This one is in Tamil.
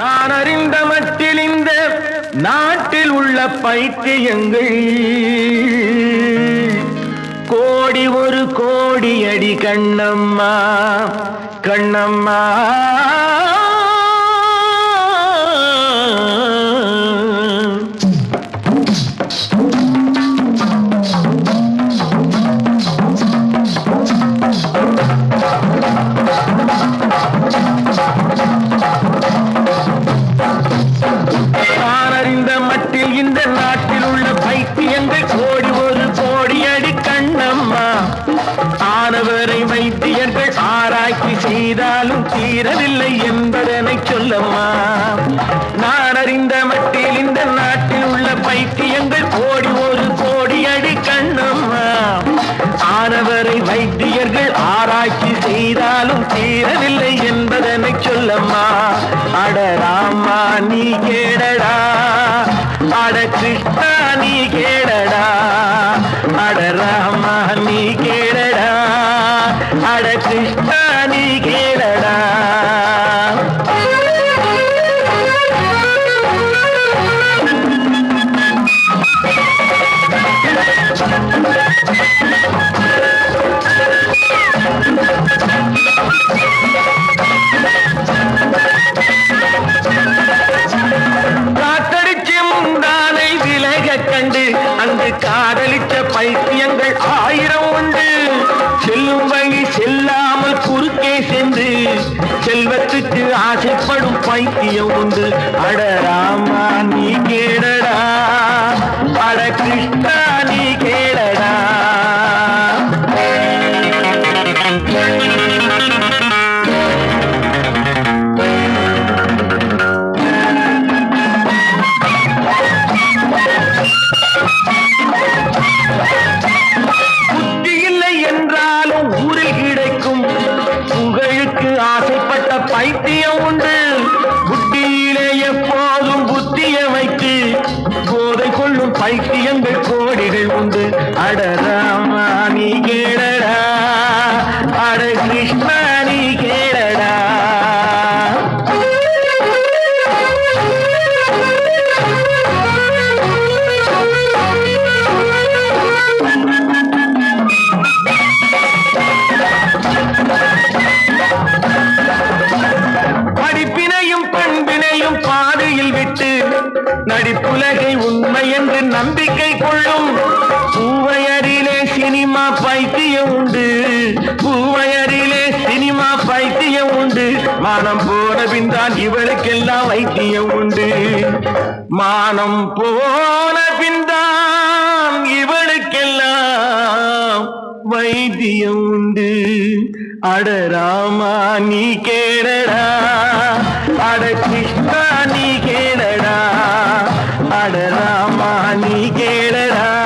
நான் அறிந்த மட்டில் இந்த நாட்டில் உள்ள பைத்தியங்கள். கோடி ஒரு கோடி அடி கண்ணம்மா கண்ணம்மா. நான் அறிந்த மட்டில் இந்த நாட்டில் உள்ள பைத்தியங்கள் கோடி ஒரு கோடி அடி கண்ணம்மா. ஆனவரை வைத்தியர்கள் ஆராய்ச்சி செய்தாலும் தீரவில்லை என்பதனை சொல்லம்மா. நான் அறிந்த மட்டில் இந்த நாட்டில் உள்ள பைத்தியங்கள் கோடி ஒரு கோடி அடி கண்ணம்மா. ஆனவரை வைத்தியர்கள் ஆராய்ச்சி செய்தாலும் தீரவில்லை என்பதனை சொல்லம்மா. அட ராமா நீ கேடடா. நீ கேடடா அட ராமா நீ கேடடா அட கிருஷ்ணா நீ கேடடா செல்வத்துக்கு ஆசைப்படும் பைத்தியம் உண்டு. அட ராமா நீ கேட உண்டு நடிப்புலகை உண்மை என்று நம்பிக்கை கொள்ளும். பூவையரிலே சினிமா பைத்தியம் உண்டு. பூவையரிலே சினிமா பைத்தியம் உண்டு. மானம் போனபின் தான் இவளுக்கெல்லாம் வைத்தியம் உண்டு. மானம் போனபின் தான் இவளுக்கெல்லாம் வைத்தியம் உண்டு. அட ராமா நீ கேடரா அட கிருஷ்ணா ಕೇಳರಾ